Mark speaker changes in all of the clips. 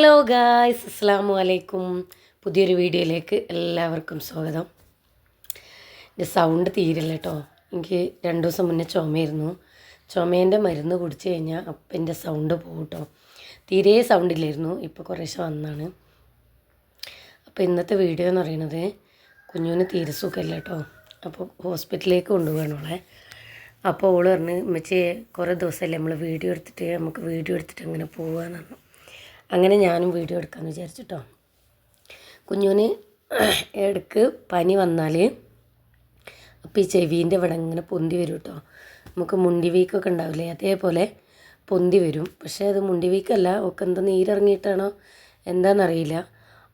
Speaker 1: Hello guys അസ്സാമു അലൈക്കും പുതിയൊരു വീഡിയോയിലേക്ക് എല്ലാവർക്കും സ്വാഗതം. എന്റെ സൗണ്ട് തീരില്ല കേട്ടോ എനിക്ക് രണ്ട് ദിവസം മുന്നേ ചുമയായിരുന്നു. ചുമേന്റെ മരുന്ന് കുടിച്ച് കഴിഞ്ഞാൽ അപ്പം എന്റെ സൗണ്ട് പോകും കേട്ടോ തീരെ സൗണ്ട് ഇല്ലായിരുന്നു. ഇപ്പോൾ കുറേശ്ശെ വന്നാണ് അപ്പോൾ ഇന്നത്തെ വീഡിയോ എന്ന് പറയുന്നത് കുഞ്ഞുവിന് തീരെ സുഖമല്ല കേട്ടോ അപ്പോൾ ഹോസ്പിറ്റലിലേക്ക് കൊണ്ടുപോകണം അവളെ. അപ്പോൾ അവൾ പറഞ്ഞ് ഉമ്മച്ചി കുറേ ദിവസമല്ലേ നമ്മൾ വീഡിയോ എടുത്തിട്ട് നമുക്ക് വീഡിയോ എടുത്തിട്ട് അങ്ങനെ പോകാമെന്ന് പറഞ്ഞു. അങ്ങനെ ഞാനും വീഡിയോ എടുക്കാമെന്ന് വിചാരിച്ചിട്ടോ. കുഞ്ഞുവിന് ഇടയ്ക്ക് പനി വന്നാൽ അപ്പോൾ ഈ ചെവീന്റെ ഇവിടെ ഇങ്ങനെ പൊന്തി വരും കേട്ടോ നമുക്ക് മുണ്ടി വീക്കൊക്കെ ഉണ്ടാവില്ലേ? അതേപോലെ പൊന്തി വരും. പക്ഷേ അത് മുണ്ടി വീക്കല്ല ഒക്കെ എന്താ നീരിറങ്ങിയിട്ടാണോ? എന്താണെന്നറിയില്ല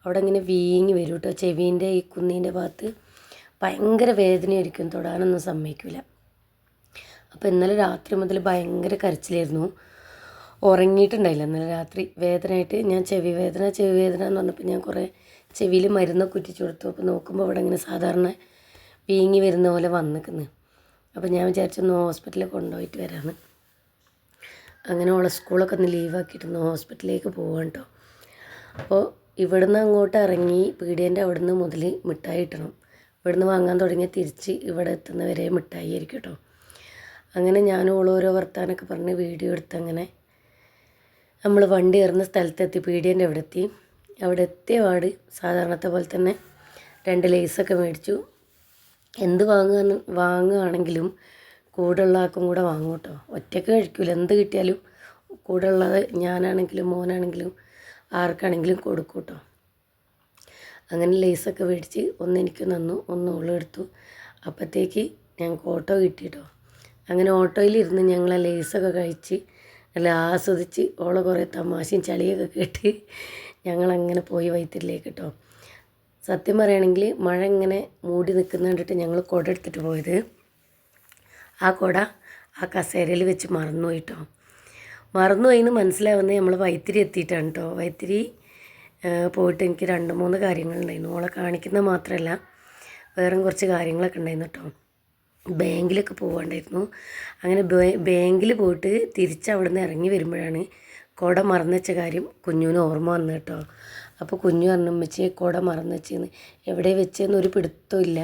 Speaker 1: അവിടെ ഇങ്ങനെ വീങ്ങി വരും കേട്ടോ ചെവീന്റെ ഈ കുന്നീന്റെ ഭാഗത്ത് ഭയങ്കര വേദനയായിരിക്കും. തൊടാനൊന്നും സമ്മതിക്കില്ല അപ്പോൾ ഇന്നലെ രാത്രി മുതൽ ഭയങ്കര കരച്ചിലായിരുന്നു. ഉറങ്ങിയിട്ടുണ്ടായില്ല. ഇന്നലെ രാത്രി വേദനയായിട്ട് ഞാൻ ചെവി വേദന ചെവി വേദന എന്ന് പറഞ്ഞപ്പോൾ ഞാൻ കുറേ ചെവിയിൽ മരുന്നൊക്കെ കുറ്റിച്ചു കൊടുത്തു. അപ്പോൾ നോക്കുമ്പോൾ ഇവിടെ ഇങ്ങനെ സാധാരണ വീങ്ങി വരുന്ന പോലെ വന്നിക്കുന്നു. അപ്പോൾ ഞാൻ വിചാരിച്ചൊന്ന് ഹോസ്പിറ്റലിൽ കൊണ്ടുപോയിട്ട് വരാമെന്ന് അങ്ങനെ ഓളെ സ്കൂളൊക്കെ ഒന്ന് ലീവാക്കിയിട്ടൊന്ന് ഹോസ്പിറ്റലിലേക്ക് പോകാൻ കേട്ടോ അപ്പോൾ ഇവിടുന്ന് അങ്ങോട്ട് ഇറങ്ങി പീടിയേന്റെ അവിടുന്ന് മുതൽ മിഠായി ഇട്ടണം ഇവിടുന്ന് വാങ്ങാൻ തുടങ്ങിയ തിരിച്ച് ഇവിടെ എത്തുന്നവരെ മിഠായി ആയിരിക്കും കേട്ടോ അങ്ങനെ ഞാൻ ഓളോരോ വർത്താനൊക്കെ പറഞ്ഞ് വീഡിയോ എടുത്ത് അങ്ങനെ നമ്മൾ വണ്ടി കയറുന്ന സ്ഥലത്തെത്തി പീടിയേന്റെ അവിടെ എത്തി അവിടെ എത്തിയ പാട് സാധാരണത്തെ പോലെ തന്നെ രണ്ട് ലേസൊക്കെ മേടിച്ചു. എന്ത് വാങ്ങാൻ വാങ്ങുകയാണെങ്കിലും കൂടെയുള്ള ആൾക്കും കൂടെ വാങ്ങും കേട്ടോ. ഒറ്റയ്ക്ക് കഴിക്കില്ല എന്ത് കിട്ടിയാലും കൂടെയുള്ളത് ഞാനാണെങ്കിലും മോനാണെങ്കിലും ആർക്കാണെങ്കിലും കൊടുക്കും കേട്ടോ. അങ്ങനെ ലേസൊക്കെ മേടിച്ച് ഒന്ന് എനിക്ക് തന്നു ഒന്ന് ഉള്ളെടുത്തു അപ്പോഴത്തേക്ക് ഞങ്ങൾക്ക് ഓട്ടോ കിട്ടി കേട്ടോ. അങ്ങനെ ഓട്ടോയിലിരുന്ന് ഞങ്ങൾ ലേസൊക്കെ കഴിച്ച് നല്ല ആസ്വദിച്ച് ഓളെ കുറേ തമാശയും ചളിയൊക്കെ കേട്ട് ഞങ്ങളങ്ങനെ പോയി വൈത്തിരിലേക്ക് കേട്ടോ സത്യം പറയുകയാണെങ്കിൽ മഴ ഇങ്ങനെ മൂടി നിൽക്കുന്ന കണ്ടിട്ട് ഞങ്ങൾ കുട എടുത്തിട്ട് പോയത്. ആ കുട ആ കസേരയിൽ വെച്ച് മറന്നുപോയി കേട്ടോ മറന്നുപോയി എന്ന് മനസ്സിലാവുന്നത് നമ്മൾ വൈത്തിരി എത്തിയിട്ടാണ് കേട്ടോ വൈത്തിരി പോയിട്ട് എനിക്ക് രണ്ട് മൂന്ന് കാര്യങ്ങളുണ്ടായിരുന്നു. ഓളെ കാണിക്കുന്നത് മാത്രമല്ല വേറെ കുറച്ച് കാര്യങ്ങളൊക്കെ ഉണ്ടായിരുന്നു കേട്ടോ ബാങ്കിലൊക്കെ പോകാണ്ടായിരുന്നു അങ്ങനെ ബാങ്കിൽ പോയിട്ട് തിരിച്ച് അവിടെ നിന്ന് ഇറങ്ങി വരുമ്പോഴാണ് കുട മറന്നു വെച്ച കാര്യം കുഞ്ഞുവിന് ഓർമ്മ വന്നു കേട്ടോ. അപ്പോൾ കുഞ്ഞു പറഞ്ഞു അമ്മച്ചി കുട മറന്നു വെച്ചെന്ന്. എവിടെ വെച്ചെന്ന് ഒരു പിടുത്തം ഇല്ല.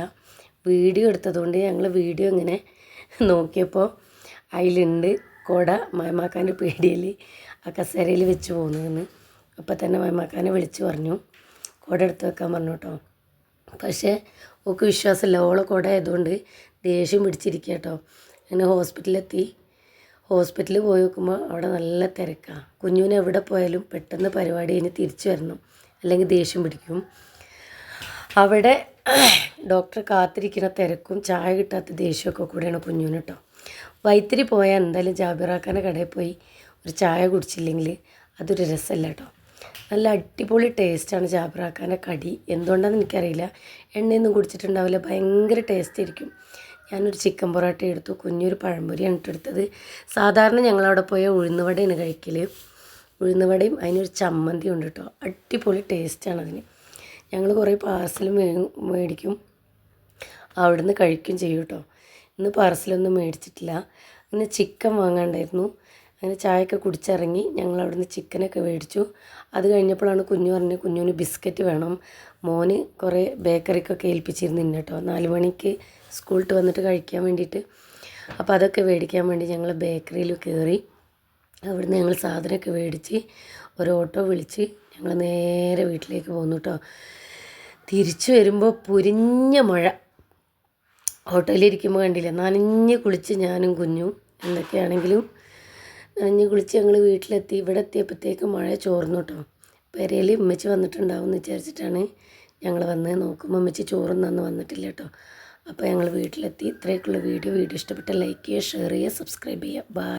Speaker 1: വീഡിയോ എടുത്തതുകൊണ്ട് ഞങ്ങൾ വീഡിയോ ഇങ്ങനെ നോക്കിയപ്പോൾ അതിലുണ്ട് കുട മയമാക്കാന്റെ പേടിയിൽ ആ കസേരയിൽ വെച്ച് പോകുന്നതെന്ന് അപ്പോൾ തന്നെ മയമാക്കാനെ വിളിച്ച് പറഞ്ഞു. കുട എടുത്ത് വെക്കാൻ പറഞ്ഞു കേട്ടോ. പക്ഷേ ഓക്ക് വിശ്വാസമില്ല. ഓളെ കുട ആയതുകൊണ്ട് ദേഷ്യം പിടിച്ചിരിക്കുക കേട്ടോ അങ്ങനെ ഹോസ്പിറ്റലിലെത്തി. ഹോസ്പിറ്റലിൽ പോയി നോക്കുമ്പോൾ അവിടെ നല്ല തിരക്കാണ് കുഞ്ഞുവിന് എവിടെ പോയാലും പെട്ടെന്ന് പരിപാടി കഴിഞ്ഞ് തിരിച്ചു വരണം. അല്ലെങ്കിൽ ദേഷ്യം പിടിക്കും. അവിടെ ഡോക്ടർ കാത്തിരിക്കുന്ന തിരക്കും ചായ കിട്ടാത്ത ദേഷ്യമൊക്കെ കൂടെയാണ് കുഞ്ഞുവിന് കേട്ടോ വൈത്തിരി പോയാൽ എന്തായാലും ജാബിറാക്കാന്റെ കടയിൽ പോയി ഒരു ചായ കുടിച്ചില്ലെങ്കിൽ അതൊരു രസമല്ല കേട്ടോ നല്ല അടിപൊളി ടേസ്റ്റാണ് ജാബിറാക്കാന്റെ കടി. എന്തുകൊണ്ടാണെന്ന് എനിക്കറിയില്ല. എണ്ണയൊന്നും കുടിച്ചിട്ടുണ്ടാവില്ല. ഭയങ്കര ടേസ്റ്റ് ആയിരിക്കും. ഞാനൊരു ചിക്കൻ പൊറോട്ട എടുത്തു. കുഞ്ഞൊരു പഴംപൊരിയാണ് എടുത്തത് സാധാരണ ഞങ്ങളവിടെ പോയ ഉഴുന്നുവടയാണ് കഴിക്കൽ ഉഴുന്നുവടയും അതിനൊരു ചമ്മന്തി ഉണ്ട് കേട്ടോ അടിപൊളി ടേസ്റ്റാണ് അതിന്. ഞങ്ങൾ കുറേ പാർസൽ മേടിക്കും. അവിടുന്ന് കഴിക്കും ചെയ്യും കേട്ടോ ഇന്ന് പാർസലൊന്നും മേടിച്ചിട്ടില്ല. അങ്ങനെ ചിക്കൻ വാങ്ങാണ്ടായിരുന്നു. അങ്ങനെ ചായയൊക്കെ കുടിച്ചിറങ്ങി ഞങ്ങൾ അവിടുന്ന് ചിക്കനൊക്കെ മേടിച്ചു. അത് കഴിഞ്ഞപ്പോഴാണ് കുഞ്ഞു പറഞ്ഞ് കുഞ്ഞുവിന് ബിസ്ക്കറ്റ് വേണം. മോന് കുറേ ബേക്കറിക്കൊക്കെ ഏൽപ്പിച്ചിരുന്നു കേട്ടോ നാല് മണിക്ക് സ്കൂളിട്ട് വന്നിട്ട് കഴിക്കാൻ വേണ്ടിയിട്ട്. അപ്പോൾ അതൊക്കെ മേടിക്കാൻ വേണ്ടി ഞങ്ങൾ ബേക്കറിയിൽ കയറി അവിടുന്ന് ഞങ്ങൾ സാധനമൊക്കെ മേടിച്ച് ഒരു ഓട്ടോ വിളിച്ച് ഞങ്ങൾ നേരെ വീട്ടിലേക്ക് പോന്നു കേട്ടോ തിരിച്ചു വരുമ്പോൾ പുരിഞ്ഞ മഴ. ഓട്ടോയിലിരിക്കുമ്പോൾ കണ്ടില്ല? നനഞ്ഞ് കുളിച്ച് ഞാനും കുഞ്ഞും എന്തൊക്കെയാണെങ്കിലും നനഞ്ഞ് കുളിച്ച് ഞങ്ങൾ വീട്ടിലെത്തി. ഇവിടെ എത്തിയപ്പോഴത്തേക്ക് മഴ ചോർന്നു കേട്ടോ പെരയിൽ ഉമ്മച്ചി വന്നിട്ടുണ്ടാവും എന്ന് വിചാരിച്ചിട്ടാണ് ഞങ്ങൾ വന്ന് നോക്കുമ്പോൾ ഉമ്മച്ചി ചോറൊന്നും അന്ന് വന്നിട്ടില്ല കേട്ടോ അപ്പോൾ ഞങ്ങൾ വീട്ടിലെത്തി. ഇത്രയൊക്കെയുള്ള വീഡിയോ. വീഡിയോ ഇഷ്ടപ്പെട്ട ലൈക്ക് ചെയ്യുക ഷെയർ ചെയ്യുക സബ്സ്ക്രൈബ് ചെയ്യുക. ബൈ